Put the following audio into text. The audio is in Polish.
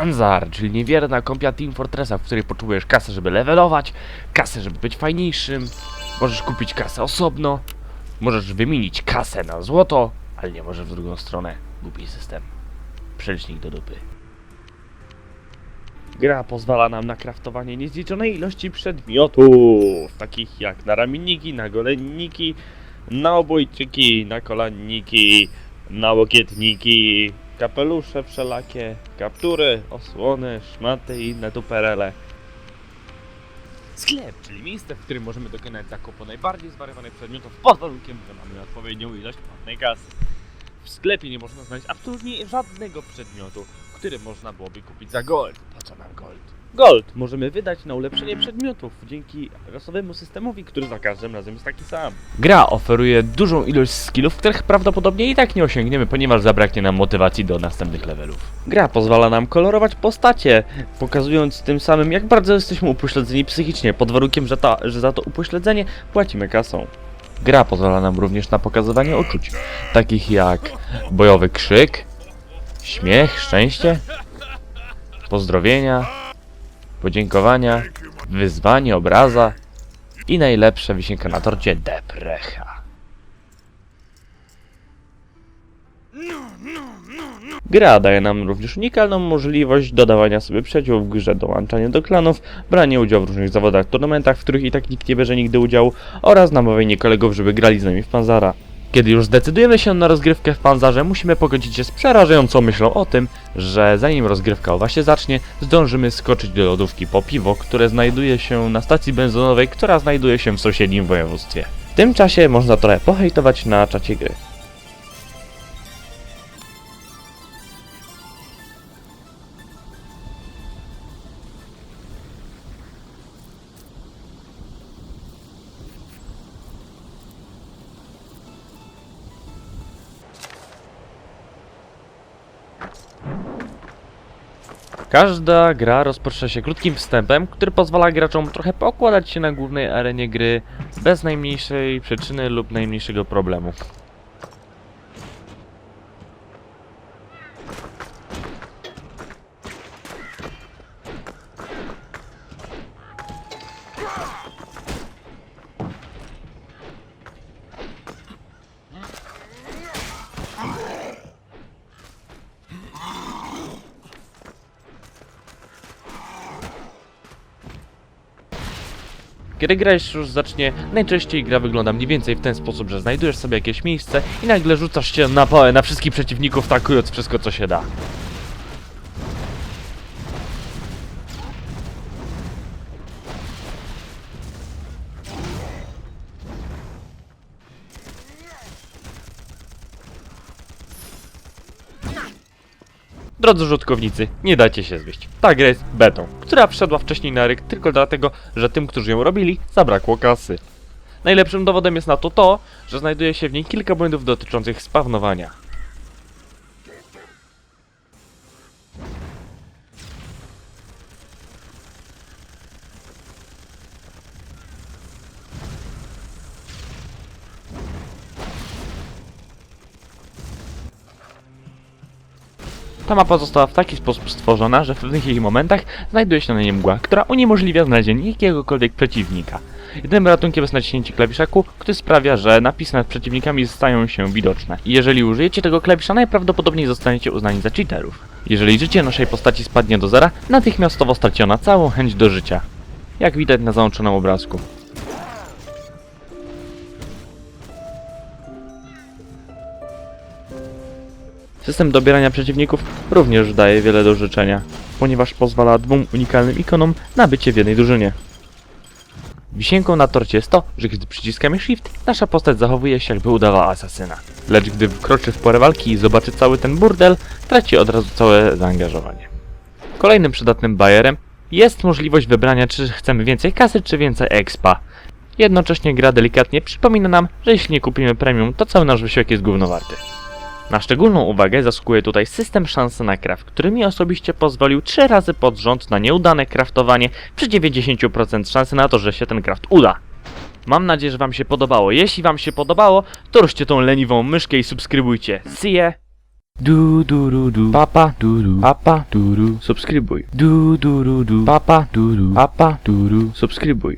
Panzar, czyli niewierna kopia Team Fortressa, w której potrzebujesz kasę, żeby levelować, kasę, żeby być fajniejszym. Możesz kupić kasę osobno, możesz wymienić kasę na złoto, ale nie możesz w drugą stronę. Głupi system. Przelicznik do dupy. Gra pozwala nam na kraftowanie niezliczonej ilości przedmiotów, takich jak naramienniki, nagolenniki, naobojczyki, nakolanniki, nałokietniki, kapelusze wszelakie, kaptury, osłony, szmaty i inne tuperele. Sklep, czyli miejsce, w którym możemy dokonać zakupu najbardziej zwariowanych przedmiotów pod warunkiem, że mamy odpowiednią ilość płatnej kasy. W sklepie nie można znaleźć absolutnie żadnego przedmiotu, który można byłoby kupić za gold. Po co nam gold? Gold możemy wydać na ulepszenie przedmiotów dzięki rasowemu systemowi, który za każdym razem jest taki sam. Gra oferuje dużą ilość skillów, których prawdopodobnie i tak nie osiągniemy, ponieważ zabraknie nam motywacji do następnych levelów. Gra pozwala nam kolorować postacie, pokazując tym samym jak bardzo jesteśmy upośledzeni psychicznie, pod warunkiem, że, ta, że za to upośledzenie płacimy kasą. Gra pozwala nam również na pokazywanie uczuć, takich jak bojowy krzyk, śmiech, szczęście, pozdrowienia, podziękowania, wyzwanie, obraza i najlepsza wisienka na torcie deprecha. Gra daje nam również unikalną możliwość dodawania sobie przyjaciół w grze, dołączania do klanów, branie udziału w różnych zawodach, turnamentach, w których i tak nikt nie bierze nigdy udziału oraz namawianie kolegów, żeby grali z nami w Panzara. Kiedy już zdecydujemy się na rozgrywkę w Panzarze, musimy pogodzić się z przerażającą myślą o tym, że zanim rozgrywka owa się zacznie, zdążymy skoczyć do lodówki po piwo, które znajduje się na stacji benzynowej, która znajduje się w sąsiednim województwie. W tym czasie można trochę pohejtować na czacie gry. Każda gra rozpoczyna się krótkim wstępem, który pozwala graczom trochę pokładać się na głównej arenie gry bez najmniejszej przyczyny lub najmniejszego problemu. Kiedy gra już zacznie, najczęściej gra wygląda mniej więcej w ten sposób, że znajdujesz sobie jakieś miejsce i nagle rzucasz się na pałę na wszystkich przeciwników, takując wszystko co się da. Drodzy użytkownicy, nie dajcie się zwieść. Ta gra jest betą, która wszedła wcześniej na ryk tylko dlatego, że tym, którzy ją robili, zabrakło kasy. Najlepszym dowodem jest na to to, że znajduje się w niej kilka błędów dotyczących spawnowania. Ta mapa została w taki sposób stworzona, że w pewnych jej momentach znajduje się na niej mgła, która uniemożliwia znalezienie jakiegokolwiek przeciwnika. Jedynym ratunkiem jest naciśnięcie klawisza Q, który sprawia, że napisy nad przeciwnikami stają się widoczne. I jeżeli użyjecie tego klawisza, najprawdopodobniej zostaniecie uznani za cheaterów. Jeżeli życie naszej postaci spadnie do zera, natychmiastowo straci ona całą chęć do życia. Jak widać na załączonym obrazku. System dobierania przeciwników również daje wiele do życzenia, ponieważ pozwala dwóm unikalnym ikonom na bycie w jednej drużynie. Wisienką na torcie jest to, że gdy przyciskamy Shift, nasza postać zachowuje się jakby udawała asasyna. Lecz gdy wkroczy w porę walki i zobaczy cały ten burdel, traci od razu całe zaangażowanie. Kolejnym przydatnym bajerem jest możliwość wybrania, czy chcemy więcej kasy, czy więcej expa. Jednocześnie gra delikatnie przypomina nam, że jeśli nie kupimy premium, to cały nasz wysiłek jest gówno warty. Na szczególną uwagę zasługuje tutaj system szansy na craft, który mi osobiście pozwolił 3 razy pod rząd na nieudane craftowanie przy 90% szansy na to, że się ten craft uda. Mam nadzieję, że Wam się podobało. Jeśli Wam się podobało, to ruszcie tą leniwą myszkę i subskrybujcie. See ya! Du du du du papa du du papa du du subskrybuj. Du du du du papa du du papa du du subskrybuj.